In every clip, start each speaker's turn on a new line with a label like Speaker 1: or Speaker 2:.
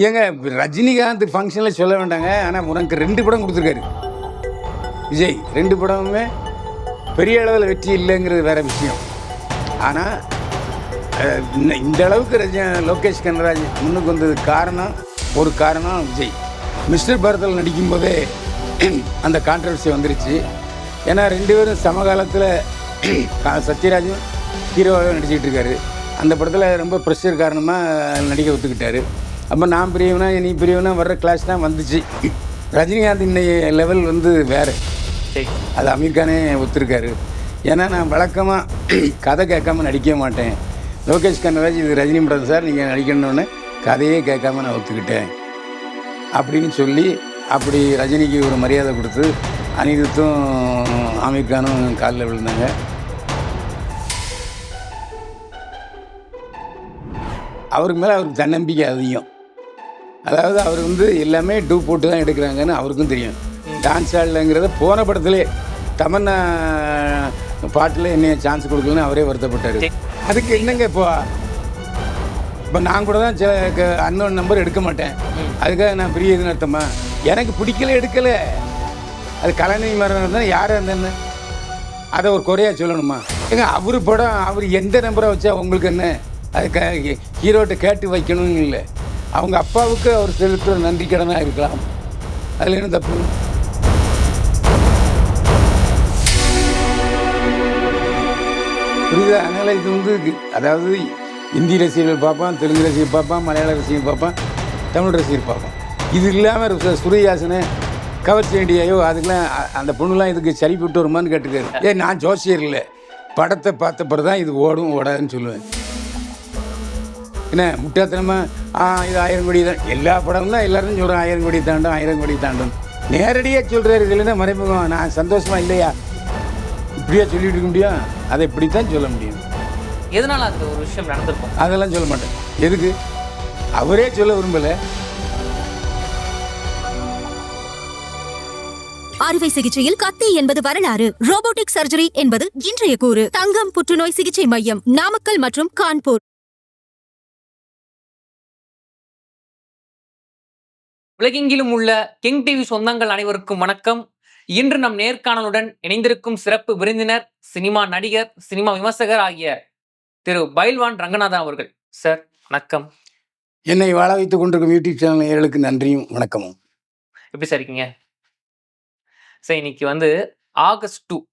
Speaker 1: ஏங்க ரஜினிகாந்த் ஃபங்க்ஷனில் சொல்ல வேண்டாங்க. ஆனால் உனக்கு ரெண்டு படம் கொடுத்துருக்காரு. விஜய் ரெண்டு படமுமே பெரிய அளவில் வெற்றி இல்லைங்கிறது வேற விஷயம். ஆனால் இந்த- அளவுக்கு ரஜ லோகேஷ் கனராஜ் முன்னுக்கு வந்ததுக்கு காரணம் ஒரு காரணம் விஜய். மிஸ்டர் பாரதில் நடிக்கும்போதே அந்த கான்ட்ரவர்சி வந்துருச்சு. ஏன்னா ரெண்டு பேரும் சமகாலத்தில் சத்யராஜும் ஹீரோவாக நடிச்சிக்கிட்டு இருக்காரு. அந்த படத்தில் ரொம்ப ப்ரெஷர் காரணமாக நடிக்க ஒத்துக்கிட்டாரு. அப்போ நான் பெரியவனா நீ பெரியவனா வர்ற கிளாஸ் தான் வந்துச்சு. ரஜினிகாந்த் இன்னைய லெவல் வந்து வேறு. அது அமீர் கானே ஒத்துருக்காரு. ஏன்னா நான் வழக்கமாக கதை கேட்காம நடிக்க மாட்டேன். லோகேஷ் கனராஜ் இது ரஜினி படம் சார் நீங்கள் நடிக்கணும்னு கதையே கேட்காம நான் ஒத்துக்கிட்டேன். அப்படின்னு சொல்லி அப்படி ரஜினிக்கு ஒரு மரியாதை கொடுத்து அனிருத்தும் ஆமீர் கானும் காலில் விழுந்தாங்க. அவருக்கு மேலே அவருக்கு தன்னம்பிக்கை அதிகம். அதாவது அவர் வந்து எல்லாமே டூ போட்டு தான் எடுக்கிறாங்கன்னு அவருக்கும் தெரியும். டான்ஸ் ஆடலைங்கிறத போன படத்திலே தமன்னா பாட்டில் என்ன சான்ஸ் கொடுக்கலன்னு அவரே வருத்தப்பட்டார். அதுக்கு என்னங்க இப்போ இப்போ நான் கூட தான் சில அன்னோன் நம்பர் எடுக்க மாட்டேன். அதுக்காக நான் பெரிய இதுன்னு அர்த்தமா எனக்கு பிடிக்கல எடுக்கலை. அது கலைஞர் மரணம் தான் யார் அந்த அதை ஒரு குறையா சொல்லணுமா? ஏங்க அவர் படம் அவர் எந்த நம்பரை வச்சா உங்களுக்கு என்ன? அது க ஹீரோட்ட கேட்டு வைக்கணும்னு இல்லை. அவங்க அப்பாவுக்கு அவர் செலுத்துகிற நன்றி கடனாக இருக்கலாம். அதில் என்ன தப்பு? புரியுதா? அதனால் இது வந்து அதாவது இந்தி ரசிகர்கள் பார்ப்பான் தெலுங்கு ரசிகர் பார்ப்பான் மலையாள ரசிகர் பார்ப்பான் தமிழ் ரசிகர் பார்ப்பான். இது இல்லாமல் சுரியஹாசனை கவர்ச்சி வேண்டியோ அதுக்கெலாம் அந்த பொண்ணுலாம் இதுக்கு சரிப்பட்டு விட்டு வருமான்னு கேட்டுக்காரு. ஏ நான் ஜோசியர் இல்லை. படத்தை பார்த்த பிறகு தான் இது ஓடும் ஓடாதுன்னு சொல்லுவேன். என்ன முட்டாத்தனமா ஆ இது ஆயிரம் கோடி தான். எல்லா படமும் தான் எல்லாரும் சொல்கிறேன் ஆயிரம் கோடி தாண்டும் ஆயிரம் கோடி தாண்டும். நேரடியாக சொல்கிறாரு இல்லைன்னா மறைமுகம்? நான் சந்தோஷமா இல்லையா? இப்படியா சொல்லிட்டு இருக்க முடியும்? அதை இப்படி தான் சொல்ல முடியும்.
Speaker 2: எதனால அந்த ஒரு விஷயம் நடந்திருக்கும்?
Speaker 1: அதெல்லாம் சொல்ல மாட்டேன். எதுக்கு? அவரே சொல்ல விரும்பலை.
Speaker 3: அறுவை சிகிச்சையில் கத்தி என்பது வரலாறு. ரோபோட்டிக் சர்ஜரி என்பது இன்றைய கூறு. தங்கம் புற்றுநோய் சிகிச்சை மையம் நாமக்கல் மற்றும் கான்பூர்.
Speaker 2: உலகெங்கிலும் உள்ள கிங் டிவி சொந்தங்கள் அனைவருக்கும் வணக்கம். இன்று நம் நேர்காணலுடன் இணைந்திருக்கும் சிறப்பு விருந்தினர் சினிமா நடிகர் சினிமா விமர்சகர் ஆகிய திரு பைல்வான் ரங்கநாதன் அவர்கள். சார் வணக்கம்.
Speaker 1: என்னை வாழ வைத்துக் கொண்டிருக்கும் யூடியூப் சேனல் நேயர்களுக்கு நன்றியும் வணக்கமும்.
Speaker 2: எப்படி சார் இருக்கீங்க? சார் இன்னைக்கு வந்து ஆகஸ்ட் டூ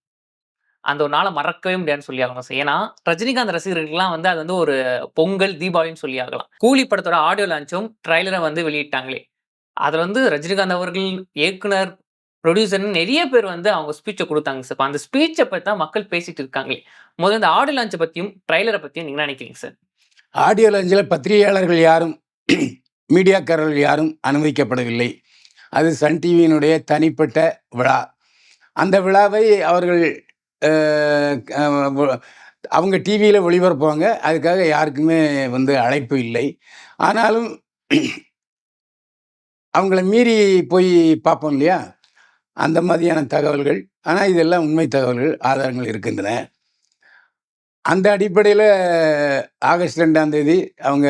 Speaker 2: அந்த ஒரு நாளை மறக்கவே முடியாதுன்னு சொல்லி ஆகணும் சார் ஏன்னா ரஜினிகாந்த் ரசிகர்களுக்கெல்லாம் வந்து அது வந்து ஒரு பொங்கல் தீபாவளின்னு சொல்லி ஆகலாம். கூலி படத்தோட ஆடியோ லான்ச்சும் ட்ரைலரை வந்து வெளியிட்டாங்களே. அதில் வந்து ரஜினிகாந்த் அவர்கள் இயக்குனர் ப்ரொடியூசர்னு நிறைய பேர் வந்து அவங்க ஸ்பீச்சை கொடுத்தாங்க சார் அந்த ஸ்பீச்சை பற்றி தான் மக்கள் பேசிட்டு இருக்காங்களே. முதல்ல இந்த ஆடியோ லான்ச்சை பற்றியும் ட்ரைலரை பற்றியும் நீங்கள் நினைக்கிறீங்க சார்
Speaker 1: ஆடியோ லான்ச்சில் பத்திரிகையாளர்கள் யாரும் மீடியாக்காரர்கள் யாரும் அனுமதிக்கப்படவில்லை. அது சன் டிவியினுடைய தனிப்பட்ட விழா. அந்த விழாவை அவர்கள் அவங்க டிவியில் ஒளிபரப்புவாங்க. அதுக்காக யாருக்குமே வந்து அழைப்பு இல்லை. ஆனாலும் அவங்கள மீறி போய் பார்ப்போம் இல்லையா? அந்த மாதிரியான தகவல்கள். ஆனால் இதெல்லாம் உண்மை தகவல்கள் ஆதாரங்கள் இருக்கின்றன. அந்த அடிப்படையில் ஆகஸ்ட் ரெண்டாம் தேதி அவங்க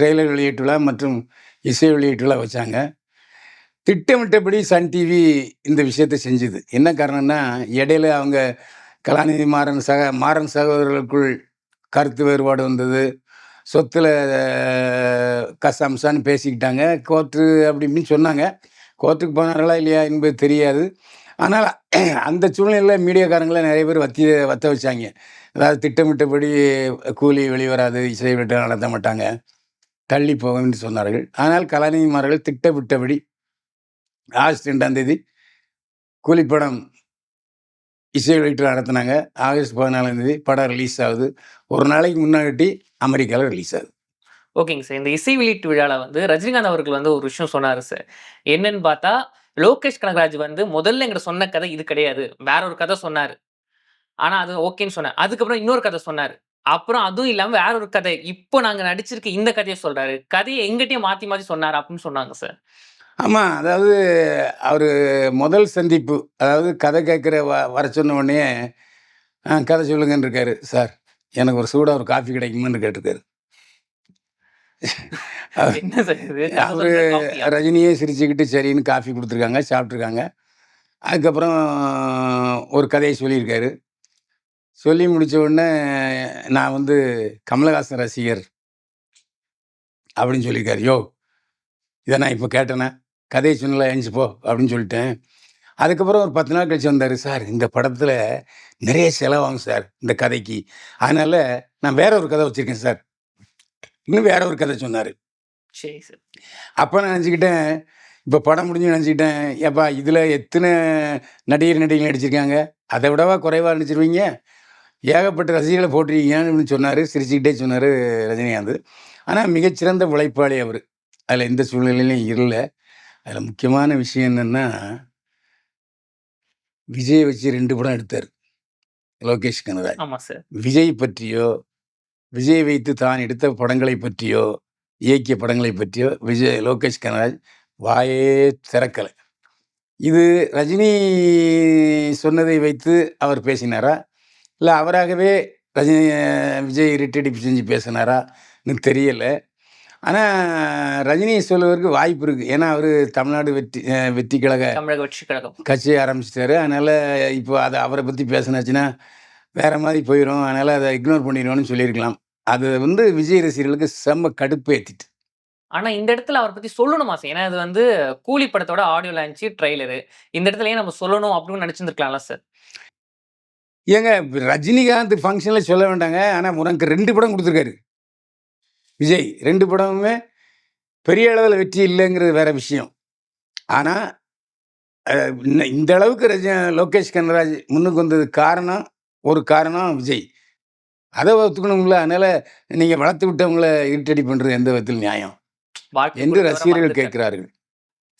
Speaker 1: ட்ரெய்லர் வெளியீட்டு மற்றும் இசை வெளியீட்டுலா வச்சாங்க. திட்டமிட்டபடி சன் டிவி இந்த விஷயத்தை செஞ்சுது. என்ன காரணம்னா இடையில அவங்க கலாநிதி மாறன் சக மாறன் சகோதரர்களுக்குள் கருத்து வேறுபாடு வந்தது. சொத்தில் கசாம்சான்னு பேசிக்கிட்டாங்க. கோர்ட்டு அப்படி இப்படின்னு சொன்னாங்க. கோர்ட்டுக்கு போனார்களா இல்லையா என்பது தெரியாது. ஆனால் அந்த சூழ்நிலையில் மீடியாக்காரங்களை நிறைய பேர் வத்தி வத்த வச்சாங்க. அதாவது திட்டமிட்டபடி கூலி வெளிவராது இசை விட்டு நடத்த மாட்டாங்க. தள்ளி போகும் என்று சொன்னார்கள். ஆனால் கலாநிதிமார்கள் திட்டமிட்டபடி ஆகஸ்ட் ரெண்டாம் தேதி கூலிப்படம் இசை வெளியீட்டு நடத்தினாங்க. ஆகஸ்ட் பதினாலாம் தேதி படம் ரிலீஸ் ஆகுது. ஒரு நாளைக்கு முன்னாடி அமெரிக்காவில் ரிலீஸ் ஆகுது.
Speaker 2: ஓகேங்க சார் இந்த இசை வெளியீட்டு விழாவில் வந்து ரஜினிகாந்த் அவர்கள் வந்து ஒரு விஷயம் சொன்னார் சார் என்னன்னு பார்த்தா லோகேஷ் கனகராஜ் வந்து முதல்ல எங்கிட்ட சொன்ன கதை இது கிடையாது. வேற ஒரு கதை சொன்னார். ஆனால் அது ஓகேன்னு சொன்னார். அதுக்கப்புறம் இன்னொரு கதை சொன்னார். அப்புறம் அதுவும் இல்லாமல் வேற ஒரு கதை. இப்போ நாங்கள் நடிச்சிருக்க இந்த கதையை சொல்றாரு. கதையை எங்கிட்டயும் மாற்றி மாற்றி சொன்னார் அப்படின்னு சொன்னாங்க சார்
Speaker 1: ஆமாம் அதாவது அவர் முதல் சந்திப்பு அதாவது கதை கேட்குற வ வர சொன்ன உடனே "ஆ, கதை சொல்லுங்கன்னு இருக்காரு சார் எனக்கு ஒரு சூடாக ஒரு காஃபி கிடைக்குமான்னு கேட்டிருக்காரு. அவரு? ரஜினியே சிரிச்சுக்கிட்டு சரின்னு காஃபி கொடுத்துருக்காங்க சாப்பிட்ருக்காங்க அதுக்கப்புறம் ஒரு கதையை சொல்லியிருக்காரு. சொல்லி முடிச்ச உடனே நான் வந்து கமலஹாசன் ரசிகர் அப்படின்னு சொல்லியிருக்காரு. யோ இதை நான் இப்போ கேட்டேனே. கதையை சொன்னல எழுந்து போ அப்படின்னு சொல்லிட்டேன். அதுக்கப்புறம் ஒரு பத்து நாள் கழிச்சு வந்தார் சார் இந்த படத்தில் நிறைய செலவாகும் சார் இந்த கதைக்கு. அதனால் நான் வேற ஒரு கதை வச்சுருக்கேன் சார். இன்னும் வேற ஒரு கதை சொன்னார்.
Speaker 2: சரி சார்.
Speaker 1: அப்போ நான் நினச்சிக்கிட்டேன் இப்போ படம் முடிஞ்சு நினச்சிக்கிட்டேன் ஏப்பா இதில் எத்தனை நடிகர் நடிகைகள் நடிச்சிருக்காங்க? அதை விடவா குறைவாக நடிச்சிருவீங்க? ஏகப்பட்ட ரசிகர்களை போட்டிருக்கீங்கன்னு சொன்னார் சிரிச்சுக்கிட்டே சொன்னார் ரஜினிகாந்த். ஆனால் மிகச்சிறந்த உழைப்பாளி அவர். அதில் எந்த சூழ்நிலையிலும் இல்லை. அதில் முக்கியமான விஷயம் என்னென்னா விஜய் வச்சு ரெண்டு படம் எடுத்தார். லோகேஷ் கனராஜ்.
Speaker 2: ஆமா சார்.
Speaker 1: விஜய் பற்றியோ விஜய் வைத்து தான் எடுத்த படங்களை பற்றியோ இயக்கிய படங்களை பற்றியோ விஜய் லோகேஷ் கனராஜ் வாயே திறக்கலை. இது ரஜினி சொன்னதை வைத்து அவர் பேசினாரா? இல்லை அவராகவே ரஜினி விஜய் ரிட்டடிப் செஞ்சு பேசினாரான்னு தெரியலை. ஆனால் ரஜினி சொல்லுவதற்கு வாய்ப்பு இருக்குது ஏன்னா அவர் தமிழ்நாடு வெற்றி வெற்றி கழக
Speaker 2: தமிழக வெற்றி கழகம்
Speaker 1: கட்சியை ஆரம்பிச்சிட்டாரு. அதனால் இப்போ அதை அவரை பற்றி பேசினாச்சுன்னா வேற மாதிரி போயிடும் அதனால் அதை இக்னோர் பண்ணிடுவோம்னு சொல்லியிருக்கலாம். அது வந்து விஜய் ரசிகர்களுக்கு செம்ம கடுப்பு ஏற்றிட்டு
Speaker 2: ஆனா இந்த இடத்துல அவரை பத்தி சொல்லணுமா சார் ஏன்னா இது வந்து கூலி படத்தோட ஆடியோ லான்ச்சு ட்ரைலரு இந்த இடத்துல ஏன் நம்ம சொல்லணும் அப்படின்னு நினைச்சிருந்துருக்கலாம்ல சார்
Speaker 1: ஏங்க ரஜினிகாந்த் ஃபங்க்ஷனில் சொல்ல வேண்டாங்க. ஆனால் உனக்கு ரெண்டு படம் கொடுத்துருக்காரு. விஜய் ரெண்டு படமுமே பெரிய அளவில் வெற்றி இல்லைங்கிறது வேற விஷயம். ஆனால் இந்த அளவுக்கு ரஜ லோகேஷ் கனராஜ் முன்னுக்கு வந்தது காரணம் ஒரு காரணம் விஜய். அதை ஒத்துக்கணுங்களா அதனால் நீங்கள் வளர்த்து விட்டவங்கள இருட்டடி பண்ணுறது எந்த விதத்தில் நியாயம். என்று ரசிகர்கள். கேட்கிறார்கள்.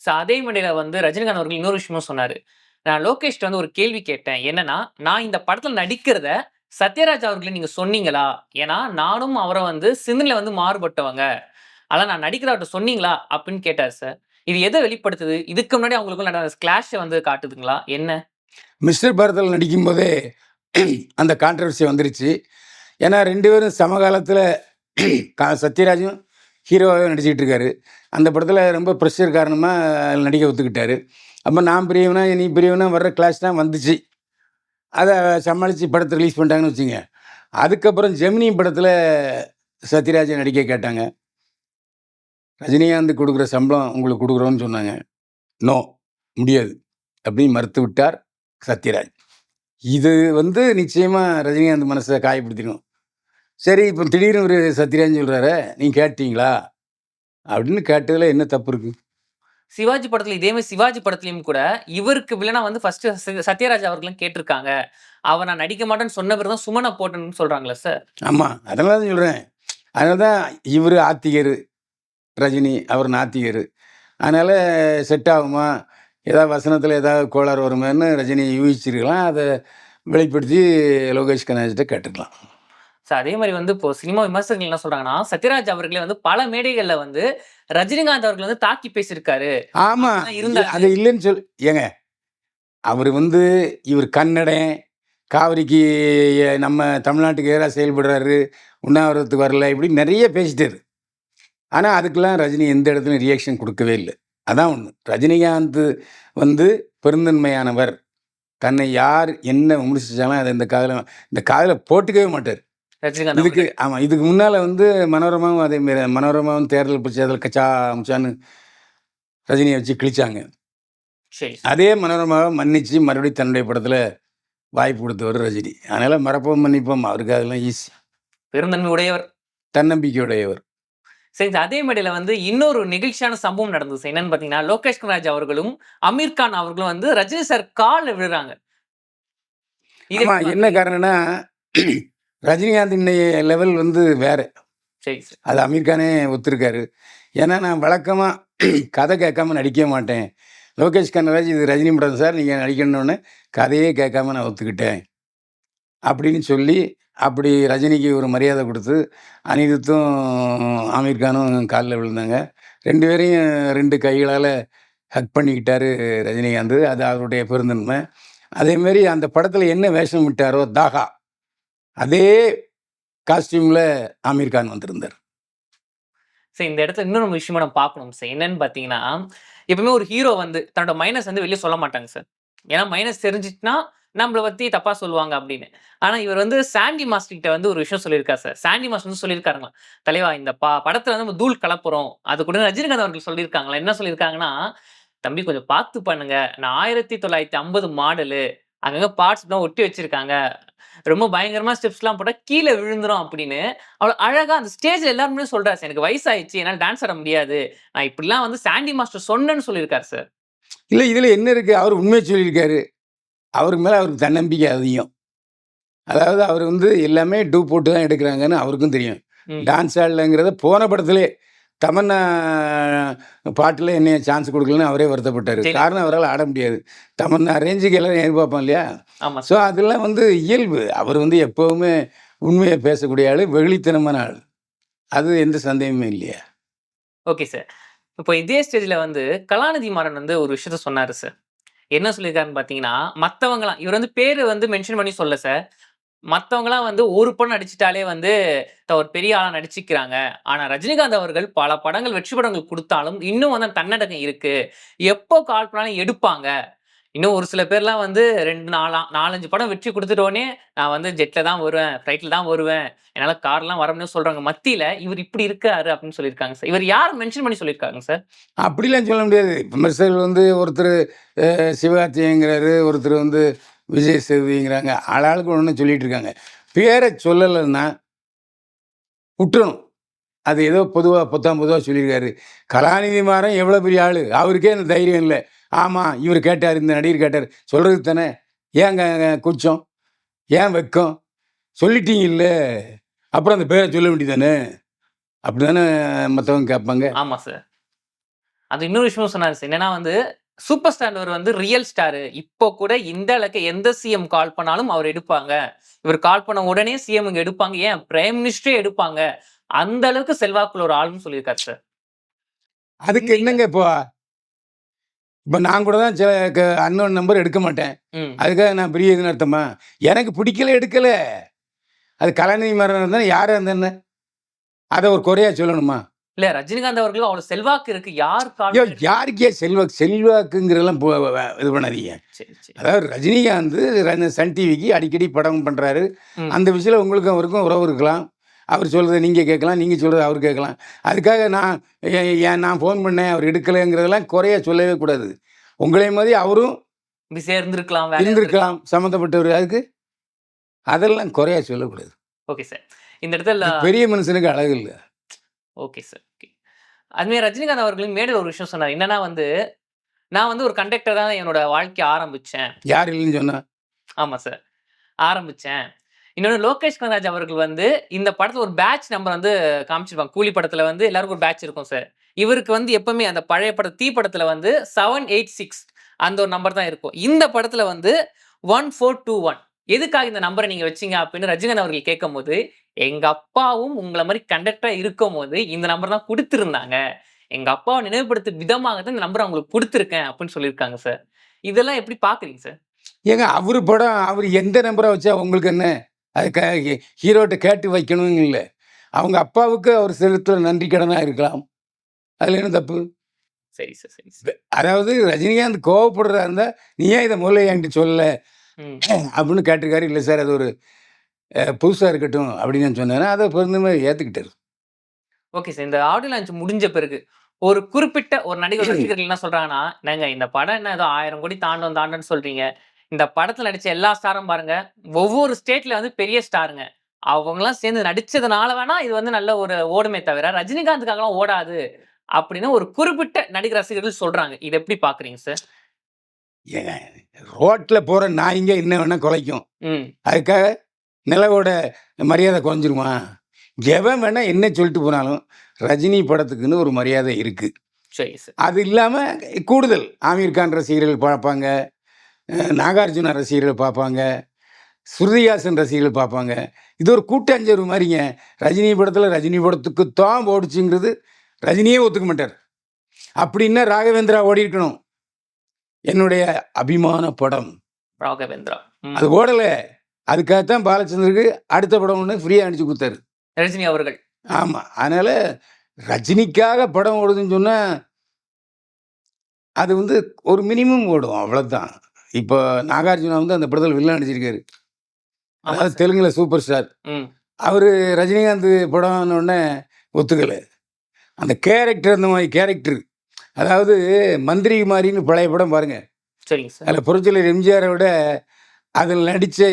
Speaker 2: ஸோ அதே மண்டியில வந்து ரஜினிகாந்த் அவர்கள் இன்னொரு விஷயமும் சொன்னாரு. நான் லோகேஷ்ட வந்து ஒரு கேள்வி கேட்டேன். என்னன்னா நான் இந்த படத்துல நடிக்கிறத சத்யராஜ் அவர்களை நீங்க சொன்னீங்களா? ஏன்னா நானும் அவரை வந்து சிந்தனையில வந்து மாறுபட்டவங்க. அதான் நான் நடிக்கிறவர்கிட்ட சொன்னீங்களா? அப்படின்னு கேட்டார் சார் இது எதை வெளிப்படுத்துது? இதுக்கு முன்னாடி அவங்களுக்கும் நடந்த கிளாஷை வந்து காட்டுதுங்களா? என்ன?
Speaker 1: மிஸ்டர் பாரதில் நடிக்கும்போதே அந்த கான்ட்ரவர்சி வந்துருச்சு. ஏன்னா ரெண்டு பேரும் சமகாலத்தில் சத்யராஜும் ஹீரோவாகவே நடிச்சுக்கிட்டு இருக்காரு. அந்த படத்தில் ரொம்ப ப்ரெஷர் காரணமாக நடிக்க ஒத்துக்கிட்டாரு. அப்போ நான் பெரியவனா நீ பெரியவனா வர்ற கிளாஸ் தான் வந்துச்சு. அதை சமாளித்து படத்தை ரிலீஸ் பண்ணிட்டாங்கன்னு வச்சுங்க அதுக்கப்புறம் ஜெமினி படத்தில் சத்யராஜன் நடிக்க கேட்டாங்க. ரஜினிகாந்த் கொடுக்குற சம்பளம் உங்களுக்கு கொடுக்குறோன்னு சொன்னாங்க. நோ முடியாது. அப்படின்னு மறுத்து விட்டார் சத்யராஜ். இது வந்து நிச்சயமாக ரஜினிகாந்த் மனசை காயப்படுத்திடும். சரி இப்போ திடீர்னு ஒரு சத்யராஜ் சொல்கிறாரு நீங்கள் கேட்டீங்களா? அப்படின்னு கேட்டதில் என்ன தப்பு இருக்குது
Speaker 2: சிவாஜி படத்துல இதே மாதிரி சிவாஜி படத்துலயும் கூட இவருக்கு வில்லனா வந்து ஃபர்ஸ்ட் சத்யராஜ் அவர்களும் கேட்டிருக்காங்க. அவர் நான் நடிக்க மாட்டேன்னு சொன்ன பிறகு தான் சுமனை போட்டேன்னு சொல்றாங்களே சார்
Speaker 1: ஆமாம் அதெல்லாம் தான் சொல்கிறேன் அதனால தான் இவர் ஆத்திகர் ரஜினி அவர் நாத்திகர் அதனால் செட் ஆகுமா? ஏதாவது வசனத்தில் ஏதாவது கோளாறு வருமான்னு ரஜினி யூகிச்சிருக்கலாம். அதை வெளிப்படுத்தி லோகேஷ் கணேஷ்கிட்ட கேட்டுக்கலாம்.
Speaker 2: ஸோ அதே மாதிரி வந்து இப்போ சினிமா விமர்சகர்கள் என்ன சொல்றாங்கன்னா சத்யராஜ் அவர்களே வந்து பல மேடைகள்ல வந்து ரஜினிகாந்த் அவர்கள் வந்து தாக்கி பேசியிருக்காரு.
Speaker 1: ஆமாம்
Speaker 2: அப்படிதான் இருந்தாரு.
Speaker 1: அது இல்லைன்னு சொல் ஏங்க அவர் வந்து இவர் கன்னடன் காவிரிக்கு நம்ம தமிழ்நாட்டுக்கு எதிராக செயல்படுறாரு உண்ணாவிரதத்துக்கு வரல இப்படி நிறைய பேசிட்டாரு. ஆனால் அதுக்கெல்லாம் ரஜினி எந்த இடத்துலையும் ரியாக்ஷன் கொடுக்கவே இல்லை. அதான் ஒன்று ரஜினிகாந்த் வந்து பெருந்தன்மையானவர். தன்னை யார் என்ன விமர்சிச்சாலும் அதை இந்த காதில் இந்த காதில் போட்டுக்கவே மாட்டார்.
Speaker 2: ரஜினிகாந்த்
Speaker 1: இதுக்கு. ஆமாம் இதுக்கு முன்னால் வந்து மனோரமாவும் அதே மாரி மனோரமாவும் தேர்தல் பிரச்சாரத்தில் கச்சா முச்சான்னு ரஜினியை வச்சு கிழிச்சாங்க
Speaker 2: சரி
Speaker 1: அதே மனோரமாவை மன்னிச்சு மறுபடியும் தன்னுடைய படத்தில் வாய்ப்பு கொடுத்தவர் ரஜினி அதனால் மறப்போம் மன்னிப்போம் அவருக்கு அதெல்லாம் ஈஸி
Speaker 2: பெருந்தன்மை உடையவர்
Speaker 1: தன்னம்பிக்கையுடையவர்
Speaker 2: சரி அதே மேடையில வந்து இன்னொரு நெகிழ்ச்சியான சம்பவம் நடந்தது. என்னன்னு பாத்தீங்கன்னா லோகேஷ் கனராஜ் அவர்களும் அமீர் கான் அவர்களும் வந்து ரஜினி சார் கால்ல விழுறாங்க
Speaker 1: என்ன? காரணம்னா ரஜினிகாந்த் இன்னைய லெவல் வந்து வேற.
Speaker 2: சரி சார்.
Speaker 1: அது அமீர் கானே ஒத்துருக்காரு. ஏன்னா நான் வழக்கமாக கதை கேட்காம நடிக்க மாட்டேன். லோகேஷ் கனராஜ் இது ரஜினி படம் சார் நீங்கள் நடிக்கணுன்னு கதையே கேட்காம நான் ஒத்துக்கிட்டேன். அப்படின்னு சொல்லி அப்படி ரஜினிக்கு ஒரு மரியாதை கொடுத்து அனிருத்தும் ஆமீர் கானும் காலில் விழுந்தாங்க. ரெண்டு பேரையும் ரெண்டு கைகளால் ஹக் பண்ணிக்கிட்டாரு ரஜினிகாந்த். அது அவருடைய பெருந்தன்மை. அதேமாரி அந்த படத்தில் என்ன வேஷம் விட்டாரோ தாகா. அதே காஸ்டியூமில் ஆமீர் கான் வந்திருந்தார்.
Speaker 2: சரி இந்த இடத்துல இன்னொரு விஷயமா நம்ம பார்க்கணும். சார் என்னன்னு பார்த்தீங்கன்னா எப்பவுமே ஒரு ஹீரோ வந்து தன்னோட மைனஸ் வந்து வெளியே சொல்ல மாட்டாங்க சார் ஏன்னா மைனஸ் தெரிஞ்சிச்சுன்னா நம்மளை பற்றி தப்பாக சொல்லுவாங்க அப்படின்னு. ஆனால் இவர் வந்து சாண்டி மாஸ்டர்கிட்ட வந்து ஒரு விஷயம் சொல்லியிருக்காரு சார் சாண்டி மாஸ்டர் வந்து சொல்லியிருக்காருங்களா? தலைவா இந்த பா படத்தில் வந்து நம்ம தூள் கலப்புறோம். அது கூட ரஜினிகாந்த் அவர்கள் சொல்லியிருக்காங்களா? என்ன சொல்லியிருக்காங்கன்னா தம்பி கொஞ்சம் பார்த்து பண்ணுங்க. நான் ஆயிரத்தி தொள்ளாயிரத்தி ஐம்பது மாடலு அங்கங்கே பார்ட்ஸ் தான் ஒட்டி வச்சிருக்காங்க. ரொம்ப பயங்கரமா ஸ்டெப்ஸ்லாம் போட்டா கீழே விழுந்துரும் அப்படின்னு. அவ்வளோ அழகா அந்த ஸ்டேஜ்ல எல்லாருமே சொல்றாரு சார் எனக்கு வயசாயிடுச்சு என்னால் டான்ஸ் ஆட முடியாது. நான் இப்படிலாம் வந்து சாண்டி மாஸ்டர் சொன்னேன்னு சொல்லியிருக்காரு சார்.
Speaker 1: இல்லை இதில் என்ன இருக்குது அவர் உண்மையை சொல்லியிருக்காரு. அவருக்கு மேலே அவருக்கு தன்னம்பிக்கை அதிகம். அதாவது அவர் வந்து எல்லாமே டூ போட்டு தான் எடுக்கிறாங்கன்னு அவருக்கும் தெரியும். டான்ஸ் ஆடலைங்கிறத போன படத்திலே தமன்னா பாட்டில் என்னைய சான்ஸ் கொடுக்கலன்னு அவரே வருத்தப்பட்டார். காரணம் அவரால் ஆட முடியாது. தமன்னா ரேஞ்சுக்கு எல்லாம் எதிர்பார்ப்போம் இல்லையா?
Speaker 2: ஆமா.
Speaker 1: ஸோ அதெல்லாம் வந்து இயல்பு. அவர் வந்து எப்போவுமே உண்மையை பேசக்கூடிய ஆள் வெகுளித்தனமான ஆள். அது எந்த சந்தேகமே இல்லையா.
Speaker 2: ஓகே சார் இப்போ இதே ஸ்டேஜ்ல வந்து கலாநிதி மாறன் வந்து ஒரு விஷயத்த சொன்னாரு சார் என்ன சொல்லியிருக்காருன்னு பார்த்தீங்கன்னா மற்றவங்களாம் இவர் வந்து பேர் வந்து மென்ஷன் பண்ணி சொல்ல சார் மற்றவங்களாம் வந்து ஒரு படம் நடிச்சிட்டாலே வந்து ஒரு பெரிய ஆளாக நடிச்சிக்கிறாங்க. ஆனால் ரஜினிகாந்த் அவர்கள் பல படங்கள் வெற்றி படங்கள் கொடுத்தாலும் இன்னும் வந்து தன்னடக்கம் இருக்குது எப்போ கால் பண்ணாலும் எடுப்பாங்க. இன்னும் ஒரு சில பேர்லாம் வந்து ரெண்டு நாலா நாலஞ்சு படம் வெற்றி கொடுத்துட்டோன்னே நான் வந்து ஜெட்டில் தான் வருவேன் ஃப்ளைட்டில் தான் வருவேன் என்னால் கார்லாம் வர முடியும் சொல்கிறாங்க மத்தியில் இவர் இப்படி இருக்காரு அப்படின்னு சொல்லியிருக்காங்க சார். இவர் யார் மென்ஷன் பண்ணி சொல்லியிருக்காங்க சார்?
Speaker 1: அப்படிலாம் சொல்ல முடியாது. விமர்சகர்கள் வந்து ஒருத்தர் அஹ், சிவகார்த்திகேயங்கிறாரு ஒருத்தர் வந்து விஜய் சேதுங்கிறாங்க ஆளாளுக்கு ஒன்று சொல்லிட்டு இருக்காங்க பேரை சொல்லலைன்னா விட்டுறணும் அது ஏதோ பொதுவாக பொத்தாம் பொதுவாக சொல்லியிருக்காரு. கலாநிதி மாறன் எவ்வளோ பெரிய ஆள்? அவருக்கே அந்த தைரியம் இல்லை. ஆமாம் இவர் கேட்டார் இந்த நடிகர் கேட்டார். சொல்கிறது தானே? ஏங்க குச்சம்? ஏன் வெக்கம்? சொல்லிட்டீங்க இல்லை அப்புறம் அந்த பேரை சொல்ல வேண்டியதானே? அப்படி தானே மற்றவங்க கேட்பாங்க.
Speaker 2: ஆமாம் சார் அது இன்னொரு விஷயம் சொன்னார் சார் என்னன்னா வந்து சூப்பர் ஸ்டார் வந்து ரியல் ஸ்டாரு. இப்போ கூட இந்த அளவுக்கு எந்த சிஎம் கால் பண்ணாலும் அவர் எடுப்பாங்க. இவர் கால் பண்ண உடனே சிஎம் எடுப்பாங்க. ஏன்? பிரைம் மினிஸ்டரே எடுப்பாங்க. அந்த அளவுக்கு செல்வாக்குள்ள ஒரு ஆளுன்னு சொல்லியிருக்காரு சார்
Speaker 1: அதுக்கு என்னங்க இப்போ? இப்போ நான் கூட தான் சில அன்னோன் நம்பர் எடுக்க மாட்டேன். அதுக்காக நான் பெரிய இதுன்னு அர்த்தமா? எனக்கு பிடிக்கல எடுக்கல. அது கலாநிதி மரணம் இருந்தால் யாராக இருந்தேன்னு அதை ஒரு குறையா சொல்லணுமா?
Speaker 2: இல்ல ரஜினிகாந்த் அவர்களுக்கு அவ்வளவு செல்வாக்கு இருக்கு. யார்
Speaker 1: யாருக்கே செல்வாக்கு செல்வாக்குங்கிறதெல்லாம் இது பண்ணாதீங்க. அதாவது ரஜினிகாந்த் சன் டிவிக்கு அடிக்கடி படம் பண்ணுறாரு
Speaker 2: ம்.
Speaker 1: அந்த விஷயம் உங்களுக்கும் அவருக்கும் உறவு இருக்கலாம். அவர் சொல்கிறத நீங்கள் கேட்கலாம் நீங்கள் சொல்கிறத அவர் கேட்கலாம். அதுக்காக நான் ஏன் நான் ஃபோன் பண்ணேன் அவர் எடுக்கலைங்கிறதெல்லாம் குறையா சொல்லவே கூடாது. உங்களே மாதிரி அவரும்
Speaker 2: வேலையா
Speaker 1: இருந்திருக்கலாம் சம்மந்தப்பட்டவர் அதுக்கு அதெல்லாம் குறையா சொல்லக்கூடாது.
Speaker 2: ஓகே சார் இந்த இடத்துல
Speaker 1: பெரிய மனுஷனுக்கு அழகு இல்லை.
Speaker 2: Okay sir. ஓகே. அதுமாதிரி ரஜினிகாந்த் அவர்களும் மேடையில் ஒரு விஷயம் சொன்னார். என்னன்னா வந்து நான் வந்து ஒரு கண்டக்டர் தான் என்னோட வாழ்க்கைய ஆரம்பிச்சேன்.
Speaker 1: யார் இல்லைன்னு சொன்னா?
Speaker 2: ஆமா சார். ஆரம்பிச்சேன். இன்னொன்று லோகேஷ் கனராஜ் அவர்கள் வந்து இந்த படத்துல ஒரு பேட்ச் நம்பர் வந்து காமிச்சிருப்பாங்க. கூலி படத்துல வந்து எல்லாருக்கும் ஒரு பேட்ச் இருக்கும் சார். இவருக்கு வந்து எப்பவுமே அந்த பழைய பட தீ படத்துல வந்து செவன் எயிட் சிக்ஸ் அந்த ஒரு நம்பர் தான் இருக்கும். இந்த படத்துல வந்து ஒன் ஃபோர் டூ ஒன் எதுக்காக இந்த நம்பரை நீங்க வச்சீங்க அப்படின்னு ரஜினிகாந்த் அவர்கள் கேட்கும் போது எங்க அப்பாவும் உங்களை மாதிரி கண்டக்டரா இருக்கும் போது இந்த நம்பர் தான் கொடுத்துருந்தாங்க. எங்க அப்பாவை நினைவுபடுத்த விதமாக தான் இந்த நம்பர் அவங்களுக்கு கொடுத்துருக்கேன் அப்படின்னு சொல்லியிருக்காங்க சார். இதெல்லாம் எப்படி பாக்குறீங்க சார்?
Speaker 1: ஏங்க அவர் படம் அவர் எந்த நம்பரை வச்சா உங்களுக்கு என்ன? அது க ஹீரோட்ட கேட்டு வைக்கணும் இல்லை. அவங்க அப்பாவுக்கு அவர் செலுத்துற நன்றி கடனாக இருக்கலாம். அதில் என்ன தப்பு?
Speaker 2: சரி சார் சரி
Speaker 1: அதாவது ரஜினிகாந்த் கோவப்படுறதா இருந்தால் நீ ஏன் இதை முதல்ல என்கிட்ட சொல்லலை? அப்படின்னு கேட்டிருக்காரு. இல்லை சார் அது ஒரு புதுசாக இருக்கட்டும் அப்படின்னு நான் சொன்னேன்னா அதை பொருந்தமே ஏற்றுக்கிட்டாரு
Speaker 2: ஓகே சார். இந்த ஆடியோ லான்ச் முடிஞ்ச பிறகு ஒரு குறிப்பிட்ட ஒரு நடிகர் ரசிகர்கள் என்ன சொல்றாங்கன்னா நாங்க இந்த படம் என்ன ஏதோ ஆயிரம் கோடி தாண்டும் தாண்டன்னு சொல்றீங்க. இந்த படத்துல நடிச்ச எல்லா ஸ்டாரும் பாருங்க. ஒவ்வொரு ஸ்டேட்ல வந்து பெரிய ஸ்டாருங்க. அவங்கெல்லாம் சேர்ந்து நடிச்சதுனால வேணா இது வந்து நல்ல ஒரு ஓடுமே தவிர ரஜினிகாந்துக்காகலாம் ஓடாது. அப்படின்னு ஒரு குறிப்பிட்ட நடிகர் ரசிகர்கள் சொல்றாங்க. இது எப்படி பாக்குறீங்க சார்?
Speaker 1: ஏங்க ரோட்டில் போகிற நாய்ங்க என்ன வேணால் குலைக்கும். அதுக்காக நிலவோட மரியாதை குறைஞ்சிருமா? எவன் வேணா என்ன சொல்லிட்டு போனாலும் ரஜினி படத்துக்குன்னு ஒரு மரியாதை இருக்கு.
Speaker 2: சரி சார்.
Speaker 1: அது இல்லாமல் கூடுதல் ஆமீர் கான் ரசிகர்கள் பார்ப்பாங்க நாகார்ஜுனா ரசிகர்கள் பார்ப்பாங்க ஸ்ருதிஹாசன் ரசிகர்கள் பார்ப்பாங்க. இது ஒரு கூட்டாஞ்சோறு மாதிரிங்க. ரஜினி படத்தில் ரஜினி படத்துக்கு தான் ஓடிச்சுங்கிறது ரஜினியே ஒத்துக்க மாட்டார். அப்படின்னா ராகவேந்திரா ஓடி இருக்கணும் என்னுடைய அபிமான படம்.
Speaker 2: ராகவேந்திரா.
Speaker 1: அது ஓடலை. அதுக்காகத்தான் பாலச்சந்தருக்கு அடுத்த படம் ஒன்று ஃப்ரீயாக அனுப்பிச்சு கொடுத்தாரு.
Speaker 2: ரஜினி அவர்கள்.
Speaker 1: ஆமாம் அதனால் ரஜினிக்காக படம் ஓடுதுன்னு சொன்னால் அது வந்து ஒரு மினிமம் ஓடும். அவ்வளோதான் இப்போ நாகார்ஜுனா வந்து அந்த படத்தில் வில்லன் நடிச்சிருக்காரு.
Speaker 2: ஆமா
Speaker 1: அதாவது. தெலுங்குல சூப்பர் ஸ்டார் அவர் ரஜினிகாந்த் படம்னு உடனே ஒத்துக்கலை. அந்த கேரக்டர் அந்த மாதிரி கேரக்டர் அதாவது மந்திரி மாதிரின்னு பழைய படம் பாருங்க.
Speaker 2: சரிங்க சார்.
Speaker 1: அதில் புரட்சியாளர் எம்ஜிஆரை விட அதில் நடித்த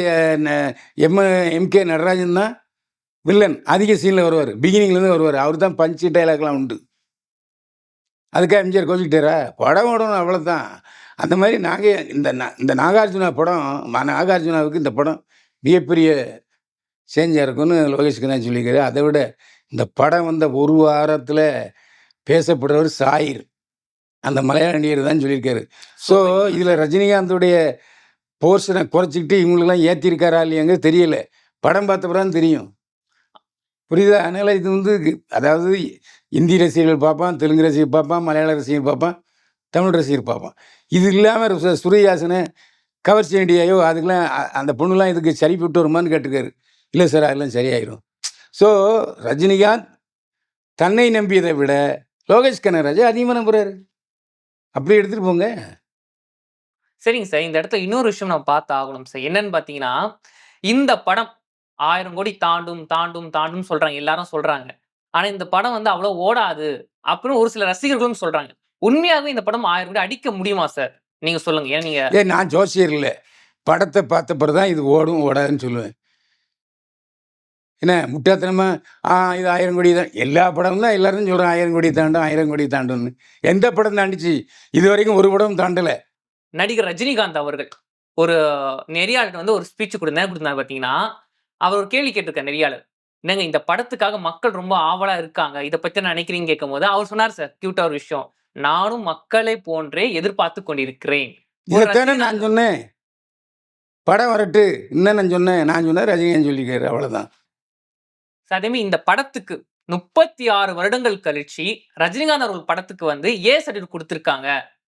Speaker 1: எம் எம்கே நடராஜன் தான் வில்லன். அதிக சீனில் வருவார். பிகினிங்லேருந்து வருவார். அவர் தான் பஞ்சு டைலாக்லாம் உண்டு. அதுக்காக எம்ஜிஆர் கோச்சிக்கிட்டாரா? படம் ஓடணும் அவ்வளோதான் அந்த மாதிரி நாங்கள் இந்த இந்த நாகார்ஜுனா படம் ம- நாகார்ஜுனாவுக்கு இந்த படம் மிகப்பெரிய சேஞ்சாக இருக்கும்னு லோகேஷ் கண்ணா சொல்லியிருக்காரு. அதை விட இந்த படம் வந்த ஒரு வாரத்தில் பேசப்படுறவர் சாயிர். அந்த மலையாள நடிகர் தான் சொல்லியிருக்காரு. ஸோ இதில் ரஜினிகாந்தோடைய போர்ஷனை குறைச்சிக்கிட்டு இவங்களுக்கெல்லாம் ஏற்றிருக்காரா இல்லையாங்க தெரியல. படம் பார்த்த பிறகு தெரியும். புரியுதா? அதனால் இது வந்து அதாவது இந்தி ரசிகர்கள் பார்ப்பான் தெலுங்கு ரசிகர் பார்ப்பான் மலையாள ரசிகர் பார்ப்பான் தமிழ் ரசிகர் பார்ப்பான். இது இல்லாமல் சூரியஹாசனை கவர்ச்சி வேண்டியோ அதுக்கெல்லாம் அ- அந்த பொண்ணுலாம் இதுக்கு சரி விட்டு வருமான்னு கேட்டிருக்காரு. இல்லை சார் அதெல்லாம் சரியாயிரும். ஸோ ரஜினிகாந்த் தன்னை நம்பியதை விட லோகேஷ் கனகராஜ் அதிகமாக நம்புறாரு. அப்படி எடுத்துகிட்டு போங்க.
Speaker 2: சரிங்க சார். இந்த இடத்துல இன்னொரு விஷயம் நம்ம பார்த்து ஆகணும் சார். என்னன்னு பார்த்தீங்கன்னா இந்த படம் ஆயிரம் கோடி தாண்டும் தாண்டும் தாண்டும் சொல்றாங்க. எல்லாரும் சொல்றாங்க. ஆனா இந்த படம் வந்து அவ்வளவு ஓடாது அப்படின்னு ஒரு சில ரசிகர்களும் சொல்றாங்க. உண்மையாகவே இந்த படம் ஆயிரம் கோடி அடிக்க முடியுமா சார்? நீங்க சொல்லுங்க. ஏன் நீங்க
Speaker 1: ஏ நான் ஜோசியர் இல்லை. படத்தை பார்த்த பிறகு தான் இது ஓடும் ஓடாதுன்னு சொல்லுவேன். என்ன முட்டாத்தனமா ஆ இது ஆயிரம் கோடி தான். எல்லா படமும் தான் எல்லாரும் சொல்கிறேன் ஆயிரம் கோடி தாண்டும் ஆயிரம் கோடி தாண்டும்னு எந்த படம் தாண்டிச்சு? இது வரைக்கும் ஒரு படம் தாண்டலை.
Speaker 2: நடிகர் ரஜினிகாந்த் அவர்கள் ஒரு நெறியாளர் வந்து ஒரு ஸ்பீச் கொடுத்தா கொடுத்தாரு பார்த்தீங்கன்னா அவர் ஒரு கேள்வி கேட்டிருக்கார் நெறியாளர். என்னங்க இந்த படத்துக்காக மக்கள் ரொம்ப ஆவலா இருக்காங்க இதை பத்தி நான் நினைக்கிறீங்க கேட்கும் போது அவர் சொன்னார் சார் கியூட்டா ஒரு விஷயம். நானும் மக்களை போன்றே எதிர்பார்த்து கொண்டிருக்கிறேன்.
Speaker 1: நான் சொன்னேன். படம் வரட்டு இன்னும் நான் சொன்னேன். நான் சொன்னேன் ரஜினிகாந்த் சொல்லியிருக்காரு அவ்வளோதான்
Speaker 2: So, அதே மாதிரி இந்த படத்துக்கு முப்பத்தி ஆறு வருடங்கள் கழிச்சு ரஜினிகாந்த் அவர்கள் படத்துக்கு வந்து ஏ சர்டிஃபிகேட் கொடுத்துருக்காங்க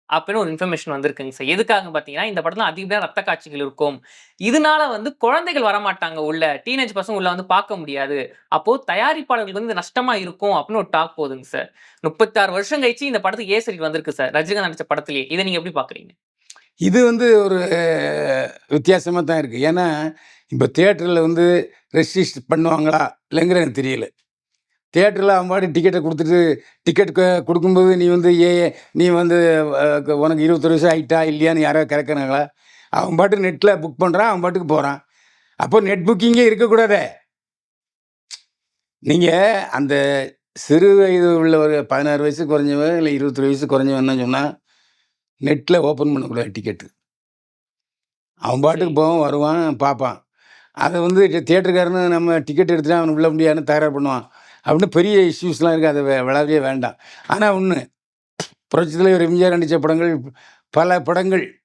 Speaker 2: அப்படின்னு ஒரு இன்ஃபர்மேஷன் வந்திருக்குங்க சார் எதுக்காக பார்த்தீங்கன்னா இந்த படத்தில் அதிகமான ரத்த காட்சிகள் இருக்கும். இதனால வந்து குழந்தைகள் வரமாட்டாங்க உள்ள. டீனேஜ் பசங்க உள்ள வந்து பார்க்க முடியாது. அப்போ தயாரிப்பாளர்களுக்கு வந்து நஷ்டமா இருக்கும் அப்படின்னு ஒரு டாக் போகுதுங்க சார் முப்பத்தாறு வருஷம் கழிச்சு இந்த படத்துக்கு ஏ சர்டிஃபிகேட் வந்திருக்கு சார் ரஜினிகாந்த் நடிச்ச படத்திலேயே. இதை நீங்க எப்படி பாக்குறீங்க
Speaker 1: இது வந்து ஒரு வித்தியாசமாக தான் இருக்குது ஏன்னா இப்போ தேட்டரில் வந்து ரெஜிஸ்ட் பண்ணுவாங்களா இல்லைங்கிற எனக்கு தெரியல. தேட்டரில் அவன் பாட்டு டிக்கெட்டை கொடுத்துட்டு டிக்கெட் கொடுக்கும்போது நீ வந்து ஏ நீ வந்து உனக்கு இருபத்தொரு வயசு ஆகிட்டா இல்லையான்னு யாரோ கறக்குறாங்களா அவன் பாட்டு நெட்டில் புக் பண்ணுறான் அவன் பாட்டுக்கு போகிறான் அப்போ நெட் புக்கிங்கே இருக்கக்கூடாதே. நீங்கள் அந்த சிறு வயது உள்ள ஒரு பதினாறு வயசு குறைஞ்சவன் இல்லை இருபத்தொரு வயசு குறைஞ்சவன் சொன்னால் நெட்டில் ஓப்பன் பண்ணக்கூடாது டிக்கெட்டு. அவன் பாட்டுக்கு போவான் வருவான் பார்ப்பான். அதை வந்து தியேட்டருக்காரனு நம்ம டிக்கெட் எடுத்துட்டு அவன் உள்ள முடியாதுன்னு தகராறு பண்ணுவான். அப்படின்னு பெரிய இஷ்யூஸ்லாம் இருக்குது அதை வே- விளையாடவே வேண்டாம். ஆனால் ஒன்று புரட்சி தலைவர் எம்ஜிஆர் நடித்த படங்கள் பல படங்கள்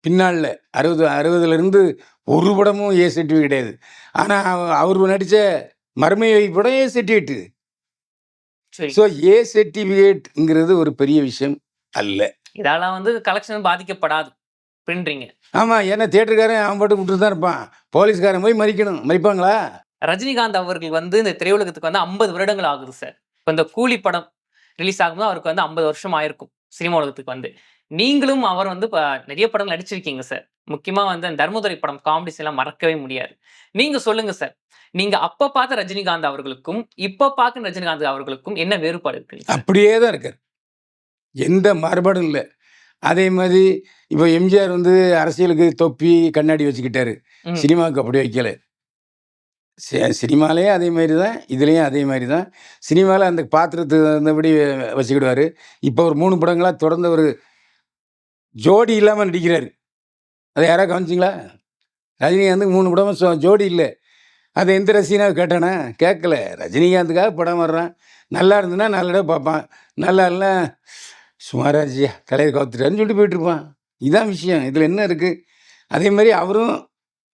Speaker 1: பின்னால் அறுபது அறுபதுலேருந்து ஒரு படமும் ஏ சர்டிஃபிகேட் கிடையாது. ஆனால் அவர் நடித்த மர்மையை படம் ஏ சர்டிஃபிகேட்டு
Speaker 2: சரி.
Speaker 1: ஸோ ஏ சர்டிஃபிகேட்ங்கிறது ஒரு பெரிய விஷயம் அல்ல.
Speaker 2: இதால வந்து கலெக்ஷன் பாதிக்கப்படாது. பிரின்றீங்க
Speaker 1: ஆமாம் ஏன்னா தியேட்டருக்காரன் அவன் பாட்டு விட்டுட்டு தான் இருப்பான். போலீஸ்காரன் போய் மறிக்கணும். மறிப்பாங்களா?
Speaker 2: ரஜினிகாந்த் அவர்கள் வந்து இந்த திரையுலகத்துக்கு வந்து ஐம்பது வருடங்கள் ஆகுது சார். இப்போ இந்த கூலி படம் ரிலீஸ் ஆகும்போது அவருக்கு வந்து ஐம்பது வருஷம் ஆயிருக்கும் சினிமா உலகத்துக்கு வந்து. நீங்களும் அவர் வந்து இப்போ நிறைய படங்கள் நடிச்சிருக்கீங்க சார். முக்கியமா வந்து அந்த தர்மதுரை படம் காமெடிஸ் எல்லாம் மறக்கவே முடியாது. நீங்க சொல்லுங்க சார். நீங்க அப்ப பார்த்த ரஜினிகாந்த் அவர்களுக்கும் இப்ப பார்க்க ரஜினிகாந்த் அவர்களுக்கும் என்ன வேறுபாடு இருக்குங்க சார்
Speaker 1: அப்படியே தான் இருக்கார் எந்த மாறுபாடும் இல்லை. அதே மாதிரி இப்போ எம்ஜிஆர் வந்து அரசியலுக்கு தொப்பி கண்ணாடி வச்சுக்கிட்டாரு. சினிமாவுக்கு அப்படி வைக்கல. சி- சினிமாலேயும் அதே மாதிரி தான் இதுலேயும் அதே மாதிரி தான். சினிமாவில் அந்த பாத்திரத்துக்கு தகுந்தபடி வச்சுக்கிடுவார். இப்போ ஒரு மூணு படங்களாக தொடர்ந்து ஒரு ஜோடி இல்லாமல் நடிக்கிறாரு. அதை யாராவது கவனிச்சிங்களா? ரஜினிகாந்துக்கு மூணு படமும் ஜோடி இல்லை. அது எந்த ரசிகனாக கேட்டானா? கேட்கல. ரஜினிகாந்துக்காக படம் வர்றான். நல்லா இருந்ததுன்னா நல்லதாக பார்ப்பான். நல்லா இல்லைன்னா சுமாராஜியா தலையை கவுத்துட்டாருன்னு சொல்லிட்டு போயிட்டு இருப்பான் இதான் விஷயம். இதில் என்ன இருக்குது அதே மாதிரி அவரும்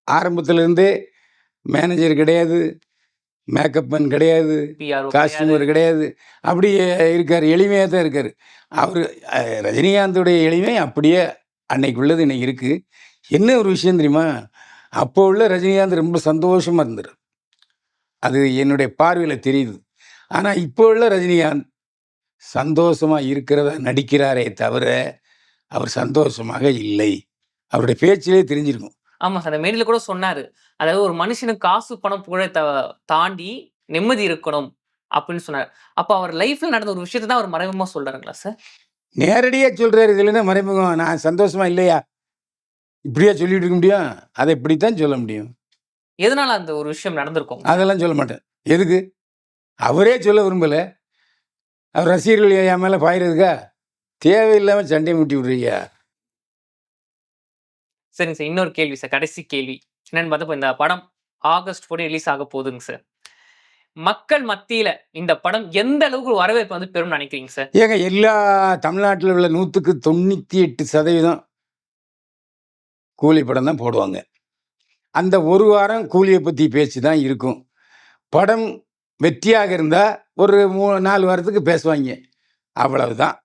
Speaker 1: ஆரம்பத்துலேருந்தே மேனேஜர் கிடையாது மேக்கப் மேன் கிடையாது காஸ்டியூமர் கிடையாது. அப்படி இருக்கார் எளிமையாக தான் இருக்கார். அவர் ரஜினிகாந்தோடைய எளிமை அப்படியே அன்னைக்கு உள்ளது இன்னைக்கு இருக்குது என்ன ஒரு விஷயம் தெரியுமா? அப்போ உள்ள ரஜினிகாந்த் ரொம்ப சந்தோஷமாக இருந்தார். அது என்னுடைய பார்வையில் தெரியுது. ஆனால் இப்போ உள்ள ரஜினிகாந்த் சந்தோஷமாக இருக்கிறதா நடிக்கிறாரே தவிர அவர் சந்தோஷமாக இல்லை. அவருடைய பேச்சிலே தெரிஞ்சிருக்கும்.
Speaker 2: ஆமா சார் அந்த மேடையில கூட சொன்னாரு. அதாவது ஒரு மனுஷனுக்கு காசு பணம் புகழை த- தாண்டி நிம்மதி இருக்கணும் அப்படின்னு சொன்னார். அப்ப அவர் லைஃப்ல நடந்த ஒரு விஷயத்தை தான் அவர் மறைமுகமா சொல்றாருங்களா சார்?
Speaker 1: நேரடியாக சொல்கிறார் இதில் என்ன மறைமுகம்? நான் சந்தோஷமா இல்லையா? இப்படியா சொல்லிட்டு இருக்க முடியும்? அதை இப்படித்தான் சொல்ல முடியும்.
Speaker 2: எதனால அந்த ஒரு விஷயம் நடந்திருக்கும்?
Speaker 1: அதெல்லாம் சொல்ல மாட்டேன். எதுக்கு? அவரே சொல்ல விரும்பலை. ரசிகர்கள் என் மேலே பாயிறதுக்கா தேவையில்லாமல் சண்டை முட்டி விடுறீங்க.
Speaker 2: சரிங்க சார். இன்னொரு கேள்வி சார். கடைசி கேள்வி. என்னன்னு பார்த்தா இப்ப இந்த படம் ஆகஸ்ட் போட்டு ரிலீஸ் ஆக போகுதுங்க சார். மக்கள் மத்தியில இந்த படம் எந்த அளவுக்கு வரவேற்பு வந்து பெறும் நினைக்கிறீங்க சார்?
Speaker 1: ஏங்க எல்லா தமிழ்நாட்டில் உள்ள நூற்றுக்கு தொண்ணூற்றி எட்டு சதவீதம் கூலி படம் தான் போடுவாங்க. அந்த ஒரு வாரம் கூலியை பற்றி பேச்சு தான் இருக்கும். படம் வெற்றியாக இருந்தால் ஒரு மூ நாலு வாரத்துக்கு பேசுவாங்க. அவ்வளவுதான்.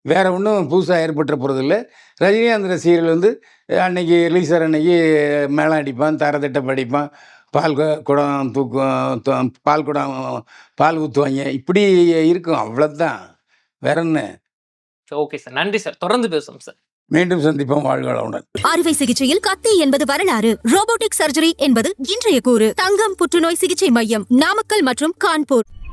Speaker 1: வேறு ஒன்றும் புதுசாக ஏற்பட்ட போகிறதில்ல ரஜினிகாந்த் ரசிகர்கள் வந்து அன்னைக்கு ரிலீஸ் அன்னைக்கு மேளம் அடிப்பான் தரத்திட்டம் படிப்பான் பால் கு- குடம் தூக்கும் பால் குடம் பால் ஊற்றுவாங்க இப்படி இருக்கும். அவ்வளோதான் வேற என்ன?
Speaker 2: ஓகே சார் நன்றி சார் தொடர்ந்து பேசுவோம் சார்
Speaker 1: மீண்டும் சந்திப்போம் வாழ்க
Speaker 3: அறுவை சிகிச்சையில் கத்தி என்பது வரலாறு. ரோபோட்டிக் சர்ஜரி என்பது இன்றைய கூறு. தங்கம் புற்றுநோய் சிகிச்சை மையம் நாமக்கல் மற்றும் கான்பூர்.